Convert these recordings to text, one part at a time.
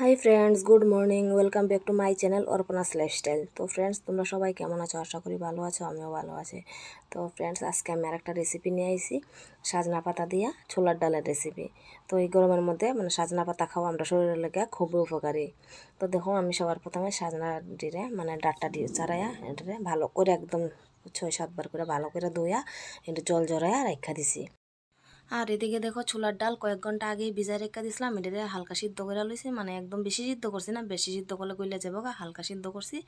Hi friends good morning welcome back to my channel Arpana's lifestyle তো friends তোমরা সবাই কেমন আছো? আশা করি ভালো আছো, আমিও ভালো আছি। তো ফ্রেন্ডস আজকে আমি আরেকটা রেসিপি নিয়ে আইছি, সাজনা পাতা দিয়া ছোলার ডালের রেসিপি তো এই গরমের মধ্যে মানে সাজনা পাতা খাওয়া আমরা শরীরের লেগে খুবই উপকারী। তো দেখো, আমি সবার প্রথমে সাজনা ডিরে মানে ডাটটা দিয়ে চারাইয়া এটারে ভালো করে একদম ছয় সাতবার করে ভালো করে ধুইয়া, একটু জল জড়াইয়া রেখা দিছি। আর এদিকে দেখো ছোলার ডাল কয়েক ঘণ্টা আগে ভিজাই রেখা দিছিলাম। এটারে হালকা সিদ্ধ করে লইছি মানে একদম বেশি সিদ্ধ করছি না, বেশি সিদ্ধ করলে কইলে যাব হালকা সিদ্ধ করছি।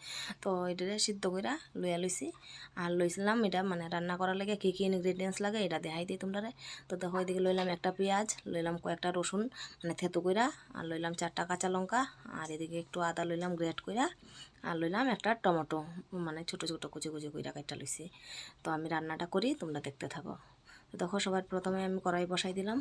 তো এটারে সিদ্ধ করে লইয়া লইছি। আর লইছিলাম এটা মানে রান্না করার লাগে কী কী ইনগ্রিডিয়েন্টস লাগে এটা দেখাই দিই তোমরা তো দেখো এদিকে লইলাম একটা পেঁয়াজ, লইলাম কয়েকটা রসুন মানে থেতু কইরা, আর লইলাম চারটা কাঁচা লঙ্কা, আর এদিকে একটু আদা লইলাম গ্রেট কইরা, আর লইলাম একটা টমেটো মানে ছোটো ছোটো কুচি কুচি কইরা কাটটা লইছি। তো আমি রান্নাটা করি, তোমরা দেখতে থাকো। দেখো সবার প্রথমে আমি কড়াই বসাই দিলাম।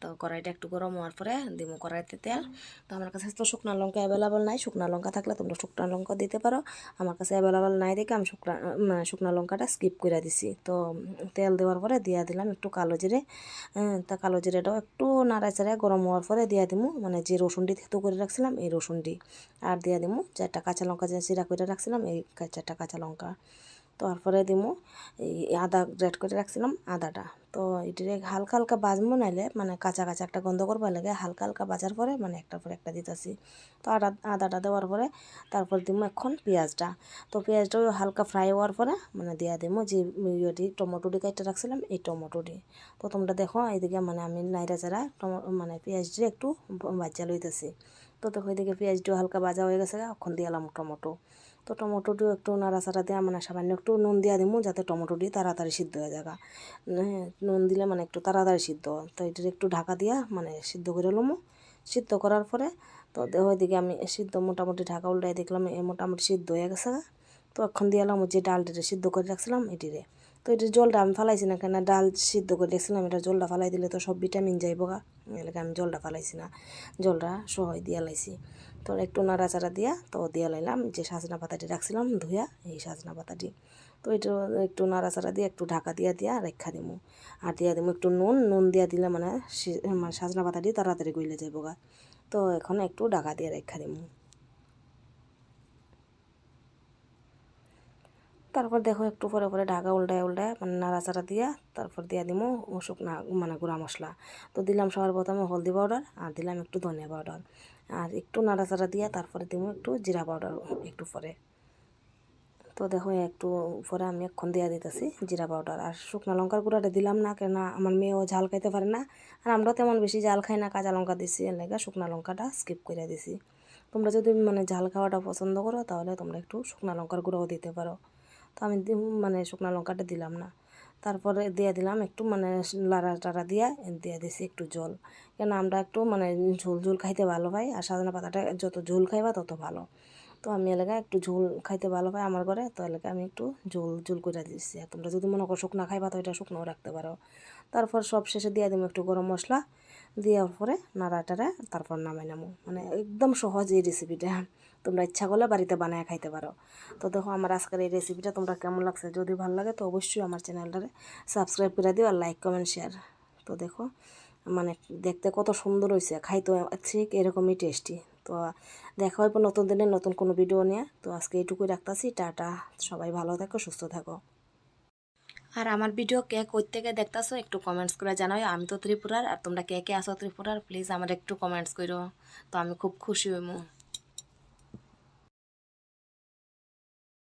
তো কড়াইটা একটু গরম হওয়ার পরে দিব কড়াইতে তেল। তো আমার কাছে তো শুকনো লঙ্কা অ্যাভেলেবল নাই শুকনো লঙ্কা থাকলে তোমরা শুকনো লঙ্কা দিতে পারো। আমার কাছে অ্যাভেলেবল নাই দেখে আমি শুকনা মানে শুকনো লঙ্কাটা স্কিপ করে দিছি। তো তেল দেওয়ার পরে দিয়ে দিলাম একটু কালো জিরে। হ্যাঁ, তা কালো জিরেটাও একটু নাড়াচাড়া গরম হওয়ার পরে দিয়ে দিমু। মানে যে রসুনটি থেতো করে রাখছিলাম এই রসুনটি। আর দিয়া দিমু চারটা কাঁচা লঙ্কা যে চিরা করে রাখছিলাম এই চারটা কাঁচা লঙ্কা। তারপরে দিমু এই আদা গ্রেট করে রাখছিলাম আদাটা। তো এটিরে হালকা হালকা বাজবো নাইলে মানে কাঁচা কাঁচা একটা গন্ধ করবার লাগে, হালকা হালকা বাজার পরে মানে একটার পর একটা দিতেছি। তো আদা, আদাটা দেওয়ার পরে তারপর দিব এখন পেঁয়াজটা। তো পেঁয়াজটাও হালকা ফ্রাই হওয়ার পরে মানে দিয়া দিমু যে ইয়েটি টমেটোটি কাটতে রাখছিলাম এই টমেটোটি তো তোমরা দেখো এইদিকে মানে আমি নাইরা চারা মানে পেঁয়াজটি একটু বাচ্চা লইতেছি। তো দেখো এদিকে পেঁয়াজটিও হালকা ভাজা হয়ে গেছে এখন দিয়ালাম টমেটো। তো টমেটোটিও একটু নাড়াচাড়া দেওয়া মানে সামান্য একটু নুন দেওয়া দিমু, যাতে টমেটোটি তাড়াতাড়ি সিদ্ধ হয়ে যাগা। নুন দিলে মানে একটু তাড়াতাড়ি সিদ্ধ তো এটির একটু ঢাকা দিয়া মানে সিদ্ধ করে লমু। সিদ্ধ করার পরে তো দেহ দিকে আমি সিদ্ধ মোটামুটি ঢাকা উল্টাই দেখলাম, এ মোটামুটি সিদ্ধ হয়ে গেছে তো এখন দিয়ালাম যে ডালটিরে সিদ্ধ করে রাখছিলাম, এটিরে। তো এটির জলটা আমি ফালাইছি না কেন? ডাল সিদ্ধ করে রেখেছিলাম এটা জলটা ফালাই দিলে তো সব ভিটামিন যাইব গা। এলাকা আমি জলটা ফালাইছি না। জলটা সহই দিয়া লাইছি। তো একটু নাড়াচাড়া দিয়া তো দিয়া লাইলাম। যে সাজনা পাতাটি রাখছিলাম ধুয়া এই সাজনা পাতাটি। তো এটা একটু নাড়াচাড়া দিয়ে, একটু ঢাকা দিয়া দিয়া রেখা দিমু। আর দিয়া দিমু একটু নুন। নুন দিয়া দিলে মানে মানে সাজনা পাতাটি তাড়াতাড়ি গইলে যাইব গা। তো এখন একটু ঢাকা দিয়ে রেখা দিমু। তারপর দেখো একটু পরে পরে ঢাকা উল্টায় উল্টায় মানে নাড়াচাড়া দিয়া তারপর দিয়া দিমু শুকনা মানে গুঁড়া মশলা। তো দিলাম সবার প্রথমে হলদি পাউডার আর দিলাম একটু ধনিয়া পাউডার আর একটু নাড়াচাড়া দিয়া তারপরে দিমু একটু জিরা পাউডার একটু পরে। তো দেখো একটু পরে আমি এখন দিয়া দিতেছি জিরা পাউডার আর শুকনো লঙ্কার গুঁড়াটা দিলাম না কেন আমার মেয়েও ঝাল খাইতে পারে না। আর আমরা তেমন বেশি ঝাল খাই না, কাঁচা লঙ্কা দিছি, এর লাগে শুকনো লঙ্কাটা স্কিপ করে দিছি। তোমরা যদি মানে ঝাল খাওয়াটা পছন্দ করো তাহলে তোমরা একটু শুকনো লঙ্কার গুঁড়াও দিতে পারো। তো আমি মানে শুকনো লঙ্কাটা দিলাম না। তারপরে দিয়ে দিলাম একটু মানে লাড়া টাড়া দিয়ে দিয়ে দিছি একটু জল। কেন, আমরা একটু মানে ঝোল ঝোল খাইতে ভালো পাই, আর সাধারণ পাতাটা যত ঝোল খাইবা তত ভালো। তো আমি এলাকায় একটু ঝোল খাইতে ভালো পাই আমার ঘরে, তো এলাকা আমি একটু ঝোল ঝোল করে দিচ্ছি আর তোমরা যদি মনে করো শুকনা খাইবা, তো এটা শুকনাও রাখতে পারো। তারপর সব শেষে দিয়ে দিব একটু গরম মশলা। দেওয়ার পরে নাড়া টাড়া তারপর নামাই নামো। মানে একদম সহজ এই রেসিপিটা তোমরা ইচ্ছা করলে বাড়িতে বানায় খাইতে পারো। তো দেখো আমার আজকের এই রেসিপিটা তোমরা কেমন লাগছে? যদি ভালো লাগে তো অবশ্যই আমার চ্যানেলটারে সাবস্ক্রাইব করে দিও আর লাইক কমেন্ট শেয়ার তো দেখো মানে দেখতে কত সুন্দর হয়েছে খাইতে ঠিক এরকমই টেস্টি তো, দেখা হয় নতুন দিনে নতুন কোনো ভিডিও নিয়ে। তো আজকে এইটুকুই রাখতেছি। টাটা। সবাই ভালো থাকো, সুস্থ থাকো। আর আমার ভিডিও কে থেকে দেখতেছো, একটু কমেন্টস করে জানাই আমি তো ত্রিপুরার, আর তোমরা কে কে আসো ত্রিপুরার প্লিজ আমার একটু কমেন্টস করো তো আমি খুব খুশি হইমু।